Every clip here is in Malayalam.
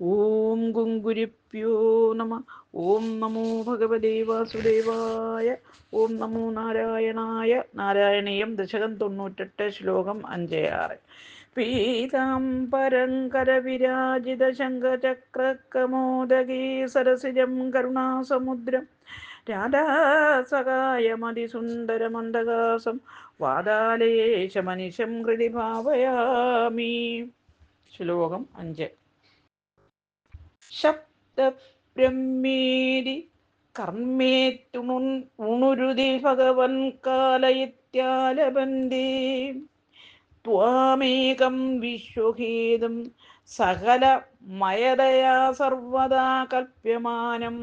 ഓം ഗുങ്കുരിപ്യോ നമ. ഓം നമോ ഭഗവതേ വാസുദേവായ. ഓം നമോ നാരായണായ. നാരായണീയം ദശകം തൊണ്ണൂറ്റെട്ട് ശ്ലോകം അഞ്ച് ആറ്. പീതാംബരം കരവിരാജിത ശംഖചക്രകമോദകീ സരസിജം കരുണാസമുദ്രം. രാധാസഹായമതിസുന്ദരമന്ദകാസം വാതാലേശമനിശം ഹൃദി ഭാവയാമി. ശ്ലോകം അഞ്ച്. ശബ്ദബ്രഹ്മേരി കർമ്മേത്തുണു ഉണുരുതി ഭഗവൻ കാലയിത്യാലബന്ധേ ത്വാമേകം വിശ്വഹേതും സകല മയതയാ സർവദാ കൽപ്യമാനം.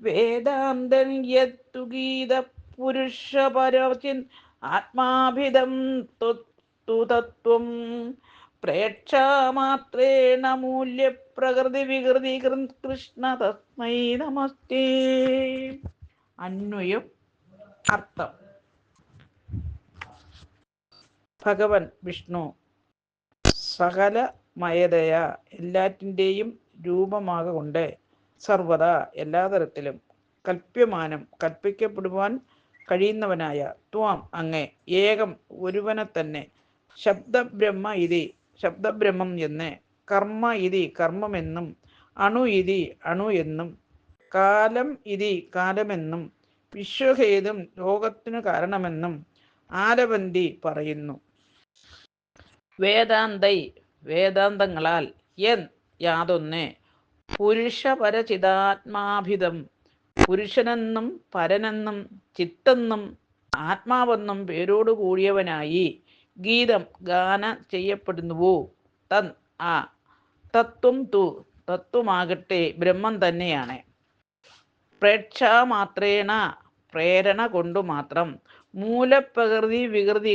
വേദാന്തൻ യത്തു ഗീത പുരുഷപരചിൻ ആത്മാഭിതം തത്വം പ്രേക്ഷാമാത്രേണ മൂല്യപ്രകൃതി വികൃതി കൃഷ്ണ തസ്മൈ നമസ്തേ. അന്വയം. അർത്ഥം. ഭഗവൻ വിഷ്ണു സകല മയതയ എല്ലാറ്റിന്റെയും രൂപമാകൊണ്ട് സർവദാ എല്ലാ തരത്തിലും കൽപ്യമാനം കൽപ്പിക്കപ്പെടുവാൻ കഴിയുന്നവനായ ത്വാം അങ്ങേ. ഏകം ഒരുവനെ തന്നെ ശബ്ദബ്രഹ്മ ഇതി ശബ്ദബ്രഹ്മം എന്ന്. കർമ്മ ഇതി കർമ്മമെന്നും. അണു ഇതി അണു എന്നും. കാലം ഇതി കാലമെന്നും. വിശ്വഹേതും ലോകത്തിനു കാരണമെന്നും ആലവന്തി പറയുന്നു. വേദാന്തൈ വേദാന്തങ്ങളാൽ എൻ യാതൊന്ന്. പുരുഷപരചിതാത്മാഭിതം പുരുഷനെന്നും പരനെന്നും ചിത്തെന്നും ആത്മാവെന്നും പേരോട് കൂടിയവനായി ഗീതം ഗാന ചെയ്യപ്പെടുന്നുവോ? തൻ ആ തത്വം തു തത്വമാകട്ടെ ബ്രഹ്മം തന്നെയാണ്. പ്രേക്ഷാമാത്രേണ പ്രേരണ കൊണ്ടു മാത്രം. മൂലപ്രകൃതി വികൃതി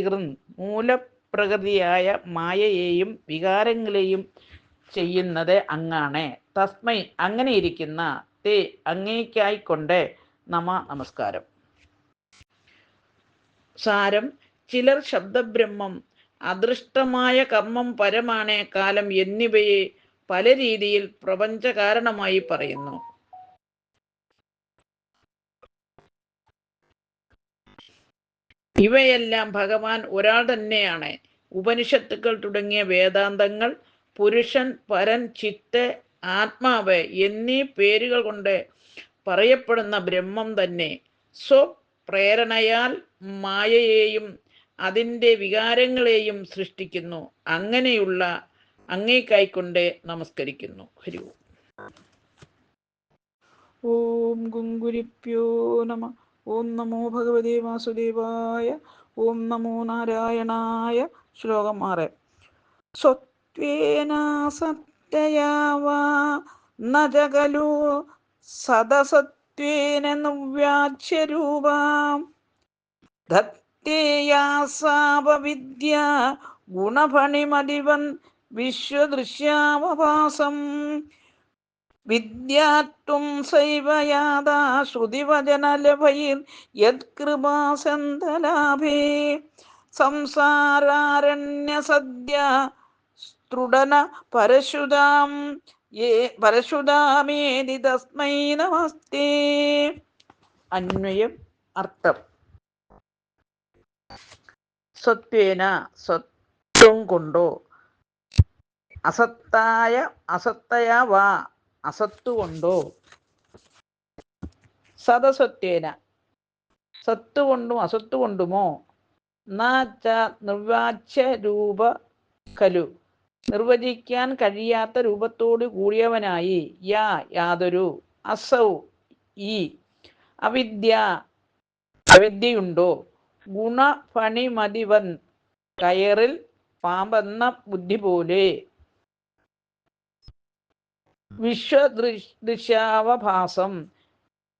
മൂലപ്രകൃതിയായ മായയെയും വികാരങ്ങളെയും ചെയ്യുന്നത് അങ്ങാണ്. തസ്മൈ അങ്ങനെ ഇരിക്കുന്ന തേ അങ്ങേക്കായിക്കൊണ്ട് നമ നമസ്കാരം. സാരം ചിലർ ശബ്ദബ്രഹ്മം അദൃഷ്ടമായ കർമ്മം പരമാണ് കാലം എന്നിവയെ പല രീതിയിൽ പ്രപഞ്ച കാരണമായി പറയുന്നു. ഇവയെല്ലാം ഭഗവാൻ ഒരാൾ തന്നെയാണ്. ഉപനിഷത്തുക്കൾ തുടങ്ങിയ വേദാന്തങ്ങൾ പുരുഷൻ പരൻ ചിത്ത് ആത്മാവ് എന്നീ പേരുകൾ കൊണ്ട് പറയപ്പെടുന്ന ബ്രഹ്മം തന്നെ. സ്വപ്രേരണയാൽ മായയെയും അതിന്റെ വികാരങ്ങളെയും സൃഷ്ടിക്കുന്നു. അങ്ങനെയുള്ള അങ്ങേക്കായിക്കൊണ്ട് നമസ്കരിക്കുന്നു. ഹരി ഓം. ഗുങ്കുരിപ്യോ നമ. ഓം നമോ ഭഗവതി വാസുദേവായ. ഓം നമോ നാരായണായ. ശ്ലോകം ആറ്. സ്വത്വേന സത്യയാ വാ. സദസത്വേന നുവ്യാച്യരൂപാം ധത്തേയാസാപവിദ്യ ഗുണഫണിമതിവൻ വിശ്വദൃശ്യാവഭാസം വിദ്യാത്വം സൈവ യാതാ ശ്രുതിവചനലഭൈർ യത്കൃപാസന്തലാഭേ സംസാരാരണ്യസദ്യ സ്ത്രുടന പരശുതാം യേ പരശുതാമേതി തസ്മൈ നമസ്തേ. അന്വയം അർത്ഥം. സത്വേന സത്വം കൊണ്ടോ? അസത്തായ അസത്തയ വാ അസത്തുകൊണ്ടോ സദസ്വത്വേന. സദസത്വേന അസത്തുകൊണ്ടുമോ കൊണ്ടും അസത്ത് കൊണ്ടുമോ? നാച്ച നിർവാച്യ രൂപ കലു. നിർവചിക്കാൻ കഴിയാത്ത രൂപത്തോട് കൂടിയവനായി യാ യാതൊരു. അസൗ ഈ. അവിദ്യ അവിദ്യയുണ്ടോ? ഗുണഫണിമതിവൻ കയറിൽ പാമ്പെന്ന ബുദ്ധി പോലെ വിശ്വദൃശ്യാവഭാസം.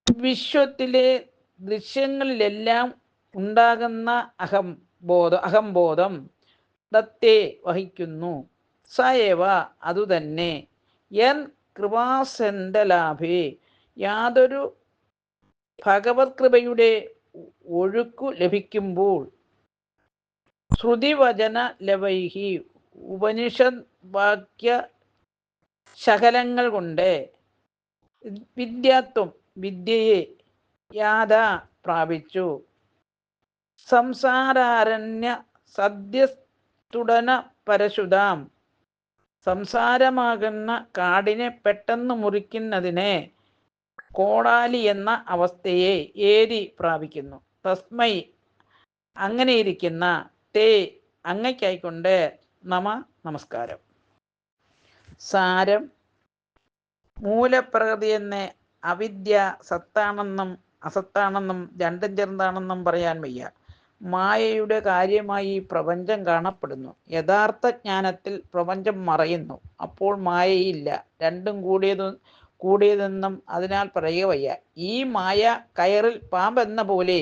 വിശ്വത്തിലെ ദൃശ്യങ്ങളിലെല്ലാം ഉണ്ടാകുന്ന അഹം ബോധം അഹംബോധം ദത്തെ വഹിക്കുന്നു. സയവ അതുതന്നെ. എൻ കൃപാസെന്തലാഭേ യാതൊരു ഭഗവത് കൃപയുടെ ഒഴുക്കു ലഭിക്കുമ്പോൾ ശ്രുതിവചന ലവൈഹി ഉപനിഷത് വാക്യ ശകലങ്ങൾ കൊണ്ട് വിദ്യാത്വം വിദ്യയെ യാഥാ പ്രാപിച്ചു. സംസാരാരണ്യ സദ്യസ്തുടന പരശുതാം. സംസാരമാകുന്ന കാടിനെ പെട്ടെന്ന് മുറിക്കുന്നതിനെ കോടാലി എന്ന അവസ്ഥയെ ഏരി പ്രാപിക്കുന്നു. തസ്മൈ. അങ്ങനെയിരിക്കുന്ന തേ അങ്ങയ്ക്കായിക്കൊണ്ട് നമ നമസ്കാരം. സാരം. മൂലപ്രകൃതി എന്നെ അവിദ്യ സത്താണെന്നും അസത്താണെന്നും രണ്ടും ചേർന്നാണെന്നും പറയാൻ വയ്യ. മായയുടെ കാര്യമായി പ്രപഞ്ചം കാണപ്പെടുന്നു. യഥാർത്ഥ ജ്ഞാനത്തിൽ പ്രപഞ്ചം മറയുന്നു. അപ്പോൾ മായയില്ല. രണ്ടും കൂടിയത് കൂടിയതെന്നും അതിനാൽ പറയുക വയ്യ. ഈ മായ കയറിൽ പാമ്പെന്ന പോലെ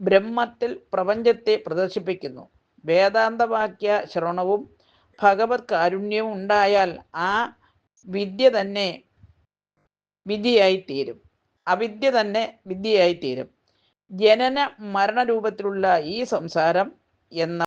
ബ്രഹ്മത്തിൽ പ്രപഞ്ചത്തെ പ്രദർശിപ്പിക്കുന്നു. വേദാന്തവാക്യ ശ്രവണവും ഭഗവത് കാരുണ്യവും ഉണ്ടായാൽ ആ വിദ്യ തന്നെ വിധിയായിത്തീരും അവിദ്യ തന്നെ വിദ്യയായിത്തീരും. ജനന മരണ രൂപത്തിലുള്ള ഈ സംസാരം എന്ന